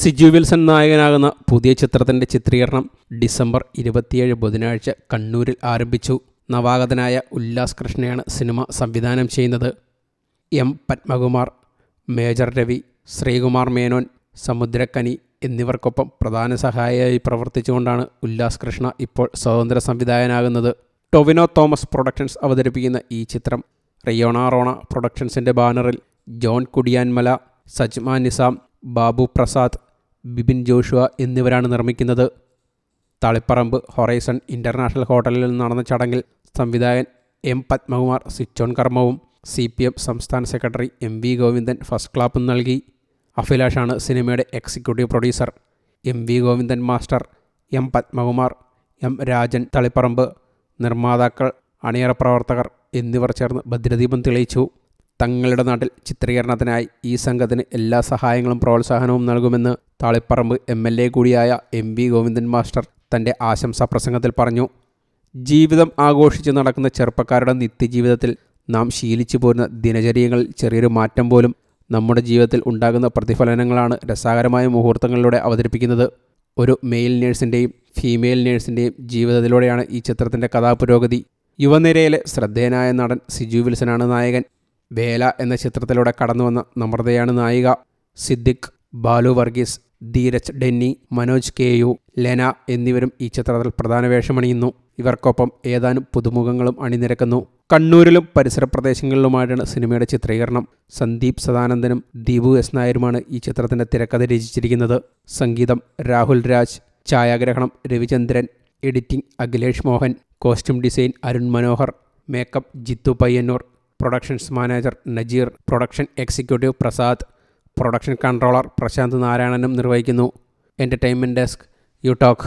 Siju Wilson നായകനാകുന്ന പുതിയ ചിത്രത്തിന്റെ ചിത്രീകരണം ഡിസംബർ ഇരുപത്തിയേഴ് ബുധനാഴ്ച കണ്ണൂരിൽ ആരംഭിച്ചു. നവാഗതനായ ഉല്ലാസ് കൃഷ്ണയാണ് സിനിമ സംവിധാനം ചെയ്യുന്നത്. എം പത്മകുമാർ മേജർ രവി ശ്രീകുമാർ മേനോൻ സമുദ്രക്കനി എന്നിവർക്കൊപ്പം പ്രധാന സഹായിയായി പ്രവർത്തിച്ചുകൊണ്ടാണ് ഉല്ലാസ് കൃഷ്ണ ഇപ്പോൾ സ്വതന്ത്ര സംവിധായകനാകുന്നത്. ടൊവിനോ തോമസ് പ്രൊഡക്ഷൻസ് അവതരിപ്പിക്കുന്ന ഈ ചിത്രം റിയോണ റോണ പ്രൊഡക്ഷൻസിന്റെ ബാനറിൽ ജോൺ കുടിയാൻമല സജ്മ നിസാം ബാബു പ്രസാദ് ബിബിൻ ജോഷുവ എന്നിവരാണ് നിർമ്മിക്കുന്നത്. തളിപ്പറമ്പ് ഹൊറൈസൺ ഇന്റർനാഷണൽ ഹോട്ടലിൽ നടന്ന ചടങ്ങിൽ സംവിധായകൻ എം പത്മകുമാർ സ്വിച്ച് ഓൺ കർമ്മവും സി പി എം സംസ്ഥാന secretary M V Govindan first ക്ലാപ്പും നൽകി. അഭിലാഷാണ് സിനിമയുടെ executive producer. M V Govindan master M Padmakumar M Rajan Taliparamba നിർമ്മാതാക്കൾ അണിയറ പ്രവർത്തകർ എന്നിവർ ചേർന്ന് ഭദ്രദീപം തെളിയിച്ചു. തങ്ങളുടെ നാട്ടിൽ ചിത്രീകരണത്തിനായി ഈ സംഘത്തിന് എല്ലാ സഹായങ്ങളും പ്രോത്സാഹനവും നൽകുമെന്ന് താളിപ്പറമ്പ് എം എൽ എ കൂടിയായ എം വി ഗോവിന്ദൻ മാസ്റ്റർ തന്റെ ആശംസാ പ്രസംഗത്തിൽ പറഞ്ഞു ജീവിതം ആഘോഷിച്ച് നടക്കുന്ന ചെറുപ്പക്കാരുടെ നിത്യജീവിതത്തിൽ നാം ശീലിച്ചു പോരുന്ന ദിനചര്യങ്ങളിൽ ചെറിയൊരു മാറ്റം പോലും നമ്മുടെ ജീവിതത്തിൽ ഉണ്ടാകുന്ന പ്രതിഫലനങ്ങളാണ് രസകരമായ മുഹൂർത്തങ്ങളിലൂടെ അവതരിപ്പിക്കുന്നത്. ഒരു മെയിൽ നേഴ്സിന്റെയും ഫീമെയിൽ നേഴ്സിന്റെയും ജീവിതത്തിലൂടെയാണ് ഈ ചിത്രത്തിന്റെ കഥാപുരോഗതി. യുവനിരയിലെ ശ്രദ്ധേയനായ നടൻ സിജു വിൽസനാണ് നായകൻ. വേല എന്ന ചിത്രത്തിലൂടെ കടന്നുവന്ന നമ്രതയാണ് നായിക. സിദ്ദിഖ് ബാലു വർഗീസ് ധീരജ് ഡെന്നി മനോജ് കെ യു ലെന എന്നിവരും ഈ ചിത്രത്തിൽ പ്രധാന വേഷമണിയുന്നു. ഇവർക്കൊപ്പം ഏതാനും പുതുമുഖങ്ങളും അണിനിരക്കുന്നു. കണ്ണൂരിലും പരിസര പ്രദേശങ്ങളിലുമായിട്ടാണ് സിനിമയുടെ ചിത്രീകരണം. സന്ദീപ് സദാനന്ദനും ദീപു എസ് നായരുമാണ് ഈ ചിത്രത്തിന്റെ തിരക്കഥ രചിച്ചിരിക്കുന്നത്. സംഗീതം രാഹുൽ രാജ് ഛായാഗ്രഹണം Ravichandran editing Akhilesh Mohan costume design Arun Manohar makeup Jithu Payyannur productions manager Najeer production executive Prasad production controller Prashanth നാരായണനും നിർവഹിക്കുന്നു. Entertainment desk you talk